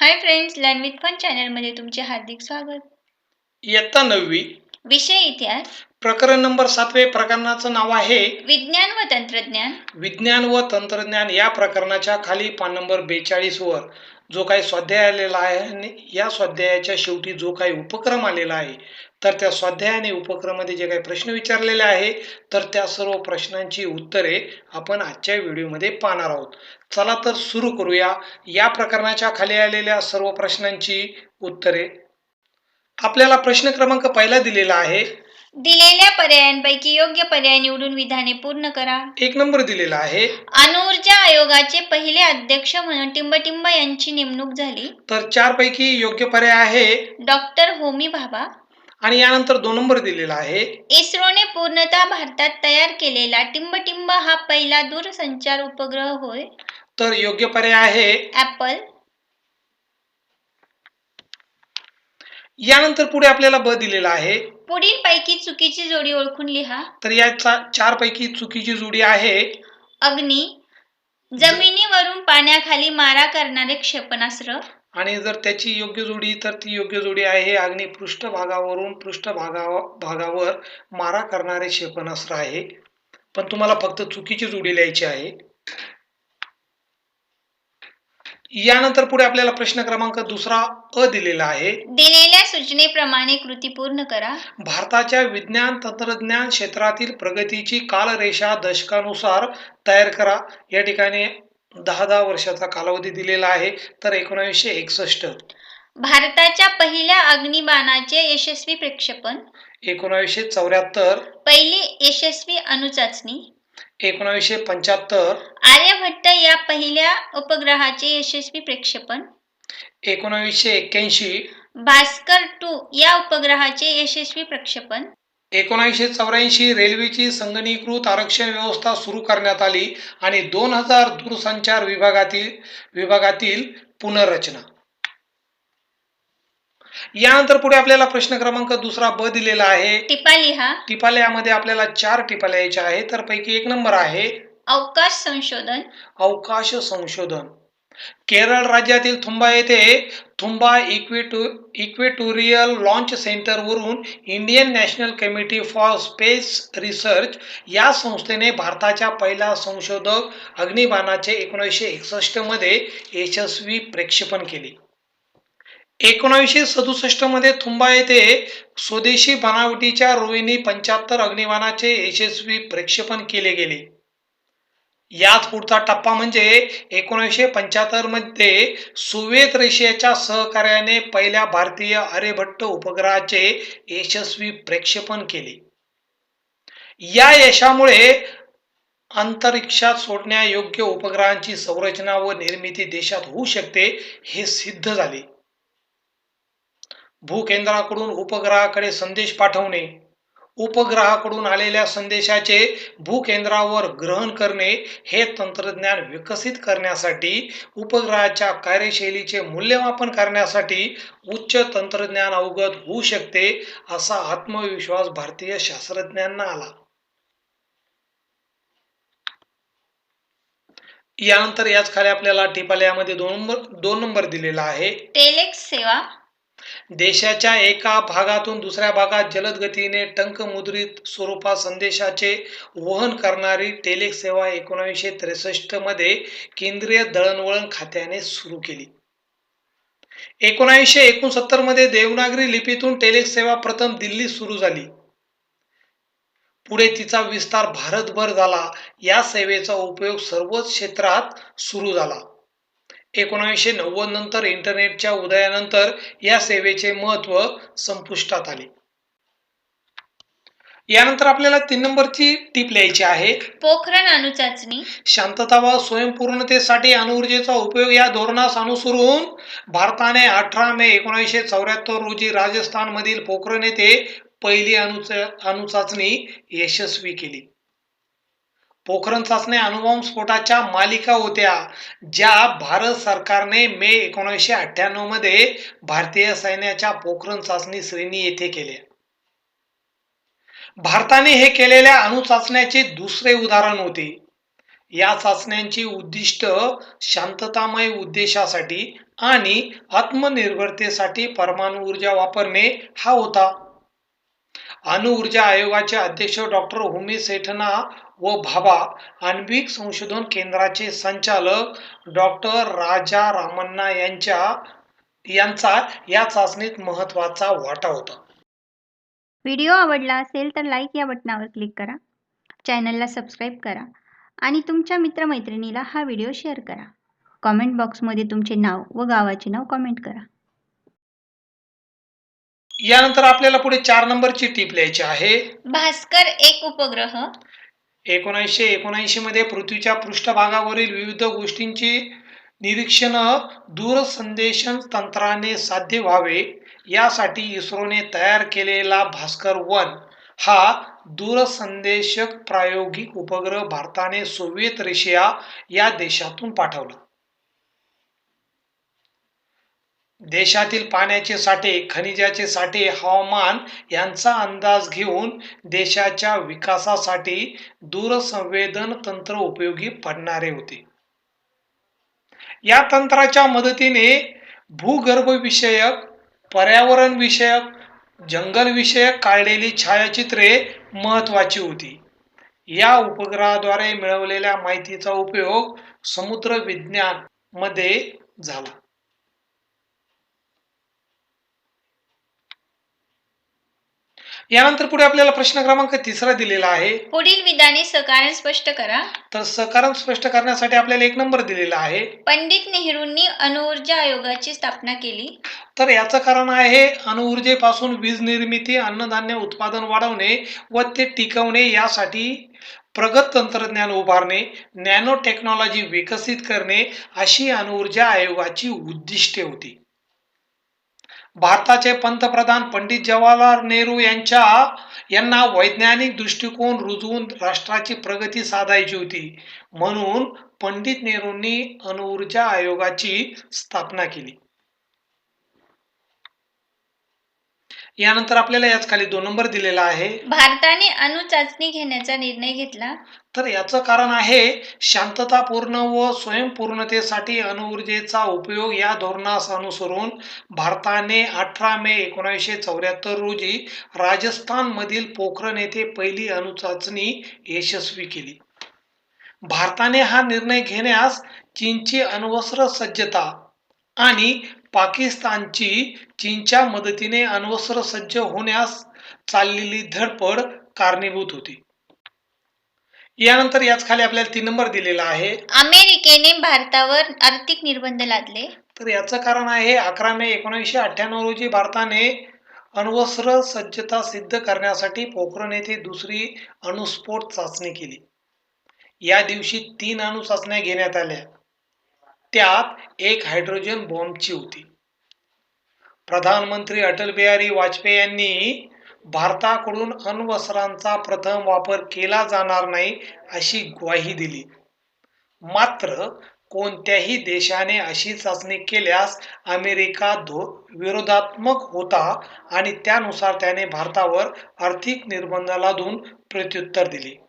Hi friends learn with fun चॅनलमध्ये तुमचे हार्दिक स्वागत. इयत्ता नववी. विषय इतिहास. प्रकरण नंबर सातवे प्रकरणाचं नाव आहे विज्ञान व तंत्रज्ञान. विज्ञान व तंत्रज्ञान या प्रकरणाच्या खाली पान नंबर बेचाळीस वर जो काही स्वाध्याय आलेला आहे आणि या स्वाध्यायाच्या शेवटी जो काही उपक्रम आलेला आहे तर त्या स्वाध्याय आणि उपक्रमामध्ये जे काही प्रश्न विचारलेले आहे तर त्या सर्व प्रश्नांची उत्तरे आपण आजच्या व्हिडिओमध्ये पाहणार आहोत. चला तर सुरू करूया. या प्रकरणाच्या खाली आलेल्या सर्व प्रश्नांची उत्तरे. आपल्याला प्रश्न क्रमांक पहिला दिलेला आहे. दिलेल्या पर्यायांपैकी योग्य पर्याय निवडून विधाने पूर्ण करा. एक नंबर दिलेला आहे. अणुऊर्जा आयोगाचे पहिले अध्यक्ष म्हणून टिंबटिंब यांची नेमणूक झाली. तर चार पैकी योग्य पर्याय आहे. डॉक्टर होमी भाभा. आणि यानंतर दोन नंबर दिलेला आहे. इस्रोने पूर्णतः भारतात तयार केलेला टिंबटिंब हा पहिला दूरसंचार उपग्रह होय. तर योग्य पर्याय आहे. ऍपल यानंतर पुढे आपल्याला ब दिलेला आहे. पुढील पैकी चुकीची जोडी ओळखून लिहा. तर या चार पैकी चुकीची जोडी आहे. अग्नी जमिनीवरून पाण्याखाली मारा करणारे क्षेपणास्त्र. आणि जर त्याची योग्य जोडी तर ती योग्य जोडी आहे. अग्नी पृष्ठभागावरून पृष्ठभागा भागावर मारा करणारे क्षेपणास्त्र आहे. पण तुम्हाला फक्त चुकीची जोडी लिहायची आहे. यानंतर पुढे आपल्याला प्रश्न क्रमांक दुसरा अ दिलेला आहे. दिलेल्या सूचनेप्रमाणे कृती पूर्ण करा. भारताच्या विज्ञान तंत्रज्ञान क्षेत्रातील प्रगतीची कालरेषा दशकानुसार तयार करा. या ठिकाणी दहा दहा वर्षाचा कालावधी दिलेला आहे. तर एकोणावीसशे एकसष्ट. भारताच्या पहिल्या अग्निबाणाचे यशस्वी प्रक्षेपण. एकोणावीसशे चौऱ्याहत्तर. पहिली यशस्वी अणुचाचणी. एकोणावीसशे पंच्याहत्तर. आर्यभट्ट या पहिल्या उपग्रहाचे यशस्वी प्रक्षेपण. एकोणावीसशे एक्क्याऐंशी. भास्कर टू या उपग्रहाचे यशस्वी प्रक्षेपण. एकोणीसशे चौऱ्याऐंशी रेल्वेची संगणीकृत आरक्षण व्यवस्था सुरू करण्यात आली आणि दोन हजार दूरसंचार विभागातील विभागातील पुनर्रचना. यानंतर पुढे आपल्याला प्रश्न क्रमांक दुसरा ब दिलेला आहे. टिपा लिहा. टिपाल्यामध्ये आपल्याला चार टिपा लिहायच्या आहे तर पैकी एक नंबर आहे. अवकाश संशोधन. अवकाश संशोधन. केरळ राज्यातील थुंबा येथे थुंबा इक्वेटो equatorial launch सेंटरवरून Indian National Committee for Space Research या संस्थेने भारताच्या पहिला संशोधक अग्निबाणाचे एकोणीसशे एकसष्टमध्ये यशस्वी प्रक्षेपण केले. एकोणीसशे सदुसष्टमध्ये थुंबा येथे स्वदेशी बनावटीच्या रोहिणी पंच्याहत्तर अग्निवानाचे यशस्वी प्रक्षेपण केले गेले. याच पुढचा टप्पा म्हणजे एकोणीसशे पंच्याहत्तरमध्ये सोव्हिएत रशियाच्या सहकार्याने पहिल्या भारतीय आर्यभट्ट उपग्रहाचे यशस्वी प्रक्षेपण केले. या यशामुळे अंतरिक्षात सोडण्यायोग्य उपग्रहांची संरचना व निर्मिती देशात होऊ शकते हे सिद्ध झाले. भूकेंद्राकडून उपग्रहाकडे संदेश पाठवणे उपग्रहाकडून आलेल्या संदेशाचे भूकेंद्रावर ग्रहण करणे हे तंत्रज्ञान विकसित करण्यासाठी उपग्रहाच्या कार्यशैलीचे मूल्यमापन करण्यासाठी उच्च तंत्रज्ञान अवगत होऊ शकते असा आत्मविश्वास भारतीय शास्त्रज्ञांना आला. यानंतर याच खाली आपल्याला टिपालयामध्ये दोन नंबर दोन नंबर दिलेला आहे. टेलेक्स सेवा देशाच्या एका भागातून दुसऱ्या भागात जलद गतीने टंक मुद्रित स्वरूपात संदेशाचे वहन करणारी टेलेक्स सेवा एकोणीसशे त्रेसष्टमध्ये केंद्रीय दळणवळण खात्याने सुरू केली. एकोणीसशे एकोणसत्तरमध्ये देवनागरी लिपीतून टेलेक्स सेवा प्रथम दिल्लीत सुरू झाली. पुढे तिचा विस्तार भारतभर झाला. या सेवेचा उपयोग सर्वच क्षेत्रात सुरू झाला. एकोणीसशे नव्वद नंतर इंटरनेटच्या उदयानंतर या सेवेचे महत्त्व संपुष्टात आले. यानंतर आपल्याला तीन नंबरची टीप लिहायची आहे. पोखरण अणुचाचणी. शांतता व स्वयंपूर्णतेसाठी अणुऊर्जेचा उपयोग या धोरणास अनुसरून भारताने अठरा मे एकोणीसशे चौऱ्याहत्तर रोजी राजस्थान मधील पोखरण येथे पहिली अणुच अणुचाचणी यशस्वी केली. पोखरण चाचण्या अणुबॉम्ब स्फोटाच्या मालिका होत्या ज्या भारत सरकारने मे एकोणीसशे अठ्ठ्याण्णवमध्ये भारतीय सैन्याच्या पोखरण चाचणी श्रेणी येथे केल्या भारताने हे केलेल्या अणुचाचण्याचे दुसरे उदाहरण होते. या चाचण्यांची उद्दिष्ट शांततामय उद्देशासाठी आणि आत्मनिर्भरतेसाठी परमाणु ऊर्जा वापरणे हा होता. अणुऊर्जा आयोगाचे अध्यक्ष डॉक्टर होमी सेठना व भाभा आण्विक संशोधन केंद्राचे संचालक डॉक्टर राजा रामन्ना यांच्या यांचा या चाचणीत महत्त्वाचा वाटा होता. व्हिडिओ आवडला असेल तर लाईक या बटनावर क्लिक करा. चॅनलला सबस्क्राईब करा आणि तुमच्या मित्रमैत्रिणीला हा व्हिडिओ शेअर करा. कॉमेंट बॉक्समध्ये तुमचे नाव व गावाचे नाव कमेंट करा. यानंतर आपल्याला पुढे चार नंबरची टीप लिहायची आहे. भास्कर एक उपग्रह. एकोणीसशे एकोणऐंशी मध्ये पृथ्वीच्या पृष्ठभागावरील विविध गोष्टींची निरीक्षण दूरसंदेशन तंत्राने साध्य व्हावे. यासाठी इस्रोने तयार केलेला भास्कर वन हा दूरसंदेशक प्रायोगिक उपग्रह भारताने सोव्हिएत रशिया या देशातून पाठवला. देशातील पाण्याचे साठे खनिजाचे साठे हवामान यांचा अंदाज घेऊन देशाच्या विकासासाठी दूरसंवेदन तंत्र उपयोगी पडणारे होते. या तंत्राच्या मदतीने भूगर्भविषयक पर्यावरणविषयक जंगलविषयक काढलेली छायाचित्रे महत्वाची होती. या उपग्रहाद्वारे मिळवलेल्या माहितीचा उपयोग समुद्र विज्ञानमध्ये झाला. यानंतर पुढे आपल्याला प्रश्न क्रमांक तिसरा दिलेला आहे. पुढील विधाने सकारण स्पष्ट करा. तर सकारण स्पष्ट करण्यासाठी आपल्याला एक नंबर दिलेला आहे. पंडित नेहरूंनी अणुऊर्जा आयोगाची स्थापना केली. तर याचं कारण आहे अणुऊर्जेपासून वीज निर्मिती अन्नधान्य उत्पादन वाढवणे व ते टिकवणे यासाठी प्रगत तंत्रज्ञान उभारणे नॅनो टेक्नॉलॉजी विकसित करणे अशी अणुऊर्जा आयोगाची उद्दिष्टे होती. भारताचे पंतप्रधान पंडित जवाहरलाल नेहरू यांच्या यांना वैज्ञानिक दृष्टिकोन रुजवून राष्ट्राची प्रगती साधायची होती. म्हणून पंडित नेहरूंनी अणुऊर्जा आयोगाची स्थापना केली. यानंतर आपल्याला याच खाली दोन नंबर दिलेला आहे. भारताने अणु चाचणी घेण्याचा निर्णय घेतला. तर याचं कारण आहे शांततापूर्ण व स्वयंपूर्णतेसाठी अणुऊर्जेचा उपयोग या धोरणास अनुसरून भारताने अठरा मे एकोणीसशे चौऱ्याहत्तर रोजी राजस्थानमधील पोखरण येथे पहिली अणुचाचणी यशस्वी केली. भारताने हा निर्णय घेण्यास चीनची अण्वस्त्र सज्जता आणि पाकिस्तानची चीनच्या मदतीने अण्वस्त्र सज्ज होण्यास चाललेली धडपड कारणीभूत होती. यानंतर याच खाली आपल्याला तीन नंबर दिलेला आहे. अमेरिकेने भारतावर आर्थिक निर्बंध लादले. तर याचं कारण आहे अकरा मे एकोणीसशे अठ्ठ्याण्णव रोजी भारताने अण्वस्त्र सज्जता सिद्ध करण्यासाठी पोखरण येथे दुसरी अणुस्फोट चाचणी केली. या दिवशी तीन अणु चाचण्या घेण्यात आल्या. त्यात एक हायड्रोजन बॉम्बची होती. प्रधानमंत्री अटल बिहारी वाजपेयी यांनी भारताकडून अण्वस्त्रांचा प्रथम वापर केला जाणार नाही अशी ग्वाही दिली. मात्र कोणत्याही देशाने अशी चाचणी केल्यास अमेरिका धो विरोधात्मक होता आणि त्यानुसार त्याने भारतावर आर्थिक निर्बंध लादून प्रत्युत्तर दिले.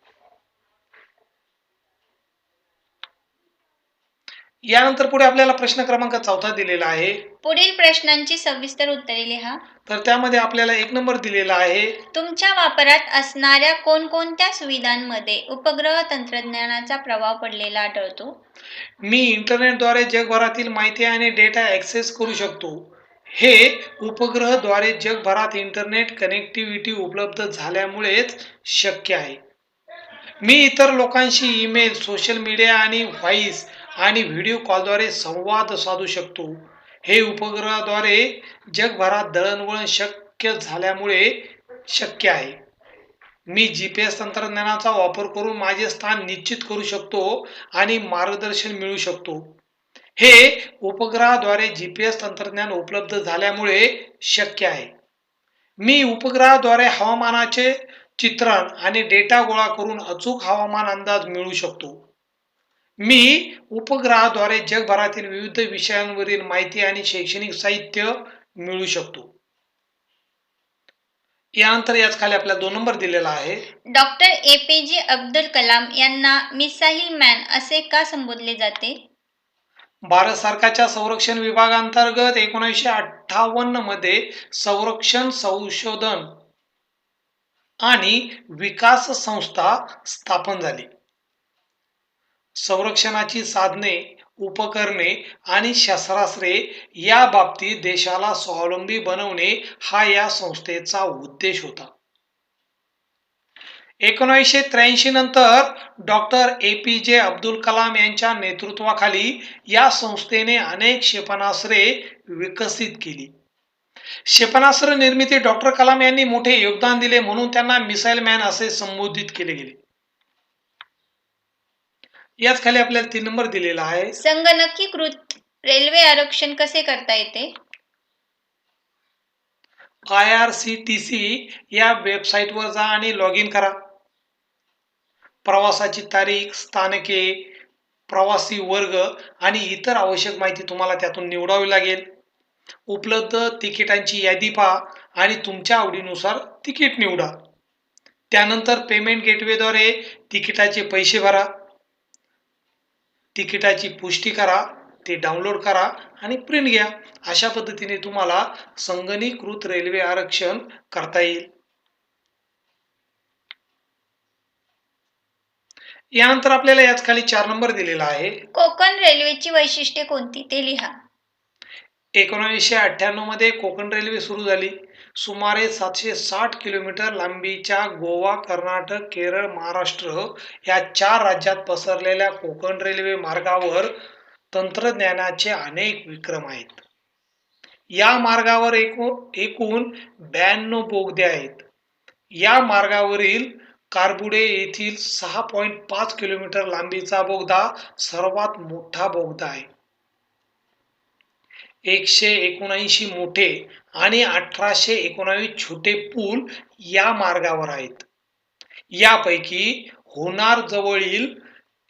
यानंतर पुढे आपल्याला प्रश्न क्रमांक चौथा दिलेला आहे. पुढील प्रश्नांची सविस्तर उत्तरे लिहा. तर त्यामध्ये आपल्याला एक नंबर दिलेला आहे. तुमच्या वापरात असणाऱ्या कोणकोणत्या सुविधांमध्ये उपग्रह तंत्रज्ञानाचा प्रभाव पडलेला आढळतो? मी इंटरनेटद्वारे जगभरातील माहिती आणि डेटा ॲक्सेस करू शकतो. हे उपग्रहद्वारे जगभरात इंटरनेट कनेक्टिव्हिटी उपलब्ध झाल्यामुळेच शक्य आहे. मी इतर लोकांशी ईमेल सोशल मीडिया आणि व्हॉइस आणि व्हिडिओ कॉलद्वारे संवाद साधू शकतो. हे उपग्रहाद्वारे जगभरात दळणवळण शक्य झाल्यामुळे शक्य आहे. मी जी पी एस तंत्रज्ञानाचा वापर करून माझे स्थान निश्चित करू शकतो आणि मार्गदर्शन मिळू शकतो. हे उपग्रहाद्वारे जी पी एस तंत्रज्ञान उपलब्ध झाल्यामुळे शक्य आहे. मी उपग्रहाद्वारे हवामानाचे चित्रण आणि डेटा गोळा करून अचूक हवामान अंदाज मिळू शकतो. मी उपग्रहाद्वारे जगभरातील विविध विषयांवरील माहिती आणि शैक्षणिक साहित्य मिळवू शकतो. यानंतर याच खाली आपल्याला दोन नंबर दिलेला आहे. डॉक्टर ए पी जे अब्दुल कलाम यांना मिसाईल मॅन असे का संबोधले जाते? भारत सरकारच्या संरक्षण विभागांतर्गत एकोणीसशे अठ्ठावन्नमध्ये संरक्षण संशोधन आणि विकास संस्था स्थापन झाली. संरक्षणाची साधने उपकरणे आणि शस्त्रास्त्रे या बाबतीत देशाला स्वावलंबी बनवणे हा या संस्थेचा उद्देश होता. एकोणीसशे त्र्याऐंशी नंतर डॉक्टर ए पी जे अब्दुल कलाम यांच्या नेतृत्वाखाली या संस्थेने अनेक क्षेपणास्त्रे विकसित केली. क्षेपणास्त्र निर्मिती डॉक्टर कलाम यांनी मोठे योगदान दिले म्हणून त्यांना मिसाईल मॅन असे संबोधित केले गेले. याच खाली आपल्याला तीन नंबर दिलेला आहे. संगणकीकृत रेल्वे आरक्षण कसे करता येते? I R C T C या वेबसाईटवर जा आणि लॉग इन करा. प्रवासाची तारीख स्थानके प्रवासी वर्ग आणि इतर आवश्यक माहिती तुम्हाला त्यातून निवडावी लागेल. उपलब्ध तिकिटांची यादी पहा आणि तुमच्या आवडीनुसार तिकीट निवडा. त्यानंतर पेमेंट गेटवेद्वारे तिकिटाचे पैसे भरा. तिकिटाची पुष्टी करा ते डाउनलोड करा आणि प्रिंट घ्या. अशा पद्धतीने तुम्हाला संगणीकृत रेल्वे आरक्षण करता येईल. यानंतर आपल्याला याच खाली चार नंबर दिलेला आहे. कोकण रेल्वेची वैशिष्ट्ये कोणती ते लिहा. एकोणीसशे अठ्ठ्याण्णवमध्ये कोकण रेल्वे सुरू झाली. सुमारे सातशे साठ किलोमीटर लांबीच्या गोवा कर्नाटक केरळ महाराष्ट्र या चार राज्यात पसरलेल्या कोकण रेल्वे मार्गावर तंत्रज्ञानाचे अनेक विक्रम आहेत. या मार्गावर एकू एकूण ब्याण्णव बोगदे आहेत. या मार्गावरील कारबुडे येथील सहा पॉईंट पाच किलोमीटर लांबीचा बोगदा सर्वात मोठा बोगदा आहे. एकशे एकोणऐंशी मोठे आणि अठराशे एकोणावीस छोटे पूल या मार्गावर आहेत. यापैकी होणार जवळील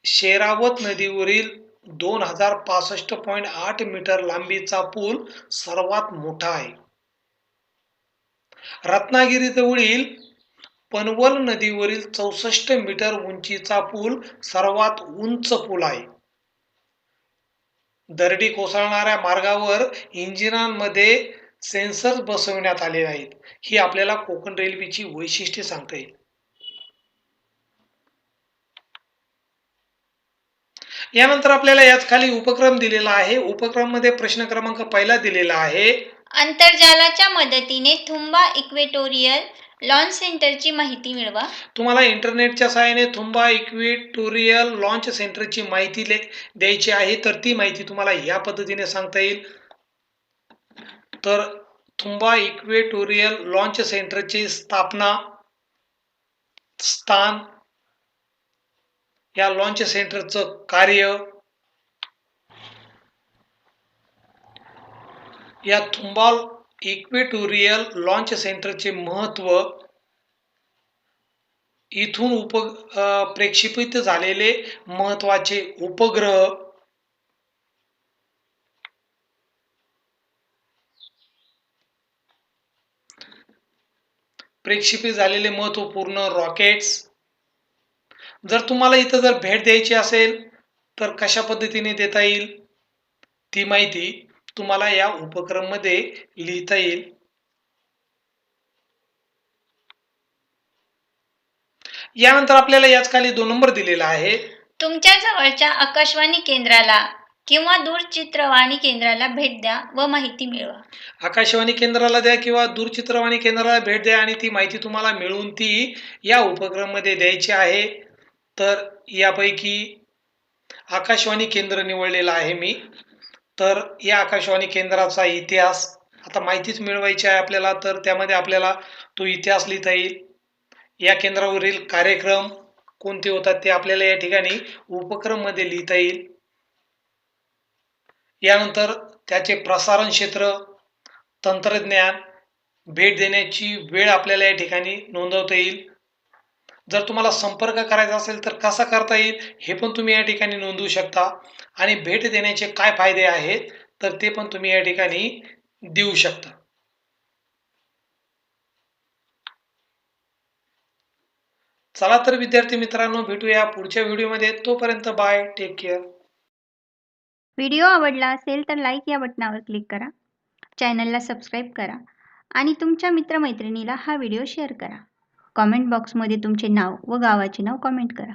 शेरावत नदीवरील दोन हजार पासष्ट पॉईंट आठ मीटर लांबीचा पूल सर्वात मोठा आहे. रत्नागिरीजवळील पनवल नदीवरील चौसष्ट मीटर उंचीचा पूल सर्वात उंच पूल आहे. दरडी कोसळणाऱ्या मार्गावर इंजिनांमध्ये सेन्सर्स बसवण्यात आले आहेत. ही आपल्याला कोकण रेल्वेची वैशिष्ट्ये सांगता. येईल यानंतर आपल्याला याच खाली उपक्रम दिलेला आहे. उपक्रममध्ये प्रश्न क्रमांक पहिला दिलेला आहे. आंतरजालाच्या मदतीने थुंबा इक्वेटोरियल लॉन्च सेंटरची माहिती मिळवा. तुम्हाला इंटरनेटच्या सहाय्याने थुंबा इक्विटोरियल लॉन्च सेंटरची माहिती द्यायची आहे तर ती माहिती तुम्हाला या पद्धतीने सांगता येईल. तर थुंबा इक्वेटोरियल लॉन्च सेंटरची स्थापना स्थान या लॉन्च सेंटरचं कार्य या थुंबाल इक्वेटोरियल लॉन्च सेंटरचे महत्त्व इथून उप प्रेक्षेपित झालेले महत्त्वाचे उपग्रह प्रेक्षेपित झालेले महत्त्वपूर्ण रॉकेट्स जर तुम्हाला इथं जर भेट द्यायची असेल तर कशा पद्धतीने देता येईल? ती माहिती तुम्हाला या उपक्रममध्ये लिहिता येईल. यानंतर आपल्याला याच खाली दोन नंबर दिलेला आहे. तुमच्या जवळच्या आकाशवाणी केंद्राला किंवा दूरचित्रवाणी केंद्राला भेट द्या व माहिती मिळवा. आकाशवाणी केंद्राला द्या किंवा दूरचित्रवाणी केंद्राला भेट द्या आणि ती माहिती तुम्हाला मिळवून ती या उपक्रममध्ये द्यायची आहे. तर यापैकी आकाशवाणी केंद्र निवडलेलं आहे मी. तर या आकाशवाणी केंद्राचा इतिहास आता माहितीच मिळवायची आहे आपल्याला तर त्यामध्ये आपल्याला तो इतिहास लिहिता येईल. या केंद्रावरील कार्यक्रम कोणते होतात ते आपल्याला या ठिकाणी उपक्रममध्ये लिहिता येईल. यानंतर त्याचे प्रसारण क्षेत्र तंत्रज्ञान भेट देण्याची वेळ आपल्याला या ठिकाणी नोंदवता येईल. जर तुम्हाला संपर्क करायचा असेल तर कसा करता येईल हे पण तुम्ही या ठिकाणी नोंदवू शकता. आणि भेट देण्याचे काय फायदे आहेत तर ते पण तुम्ही या ठिकाणी देऊ शकता. चला तर विद्यार्थी मित्रांनो भेटूया पुढच्या व्हिडिओमध्ये. तोपर्यंत बाय टेक केअर व्हिडिओ आवडला असेल तर लाईक या बटनावर क्लिक करा. चॅनलला सबस्क्राईब करा. आणि तुमच्या मित्रमैत्रिणीला हा व्हिडिओ शेअर करा. कॉमेंट बॉक्समध्ये तुमचे नाव व गावाचे नाव कॉमेंट करा.